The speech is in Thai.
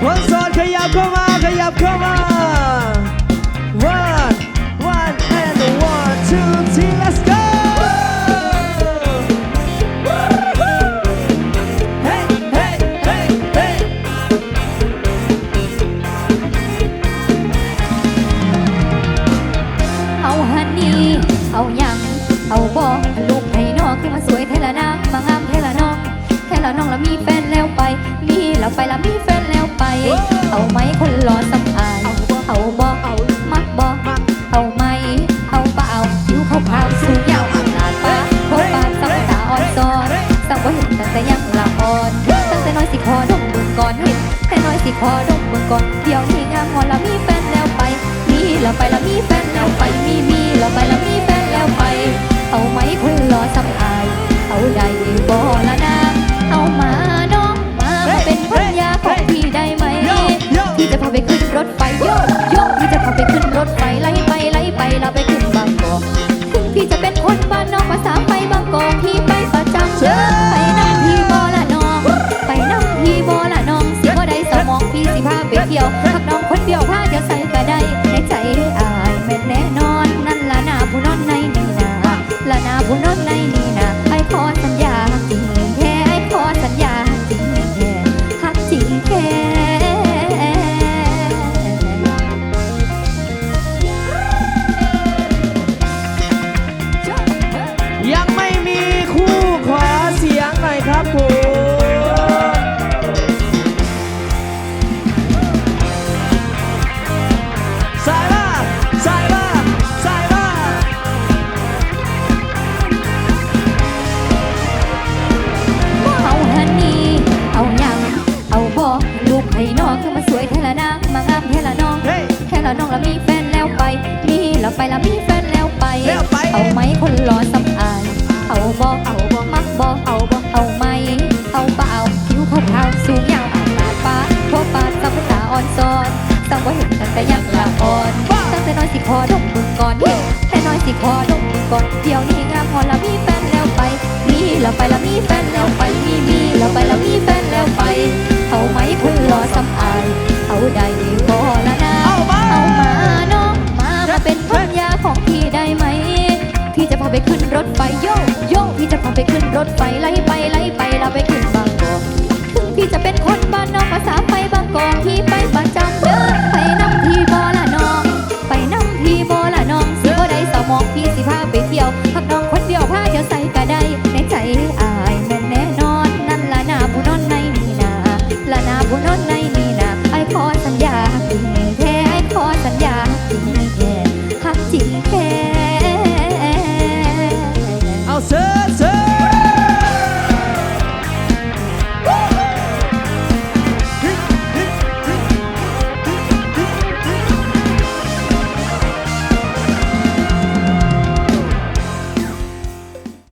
คนโสดขยับเข้ามา ขยับเข้ามา one one and one two three let's go เอาฮันนี่ เอายัง เอาบอลูกให้นอกคือมาสวยเทละนางมางามเทละนอง เทละน้องแล้วมีแฟนแล้วไป มีแล้วไปแล้วมีแฟนแล้วไป เอาไหมคนรอสำอายเอาบอเอามักบอเอาไหมเอาเปล่าผิวขาวขาวสูงยาวอ่างลาดฟ้าโคปานสังตาอ่อนซ้อนสังบ่เห็นตั้งแต่ยังละอ่อนตั้งแต่น้อยสิคอดมเบึงก่อนเห็นแต่น้อยสิคอดมเบึงก่อนเดี๋ยวนี้งามงอนแล้วมีแฟนแล้วไป มีแล้วไปแล้วมีแฟนแล้วไปมีมีแล้วไปแล้วมีแฟน สิพาไปเที่ยวพักน้องน น้องคือมาสวยเทละนางมางามเทละน้องเฮ้ยเทละน้องแล้วมีแฟนแล้วไป มีแล้วไปแล้วมีแฟนแล้วไปแล้วไปเอาไหมคนรอสำอายเอาบอกเอาบอกมักบอกเอาบอกเอาไหมเอาเปล่าผิวขาวขาวๆสูงยาวอ่างตาฟ้าโคปาดสัมตาอ่อนซ้อนสังว่าเห็นตั้งแต่ยังละอ่อนตั้งแต่น้อยสิคอดมมึงก่อนเห็นแต่น้อยสิคอดมมึงก่อนเดี๋ยวนี้งามพอแล้วมีแฟนแล้วไป มีแล้วไปแล้วมีแฟนแล้ว ไปขึ้นรถไฟโยโยพี่จะพาไปขึ้นรถไฟไล่ไปไล่ไปเราไปขึ้นบางกอกพี่จะเป็นคนบ้านนอกภาษาไปบางกอกที่ไปประจำเดินไปน้ำพี่บอละนอง ไปน้ำพี่บอละนองสิบ่ได้สมองพี่สิพาไปเที่ยวพักน้องคนเดียวพาเดียวใส่ก็ได้ในใจอายแม่นแน่นอนนั่นละนาบุนนอนในนีนาละนาบุนนอนในนีนาไอ้ขอสัญญาพี่แท้ไอ้ขอสัญญาจริงแท้หักจริงแท้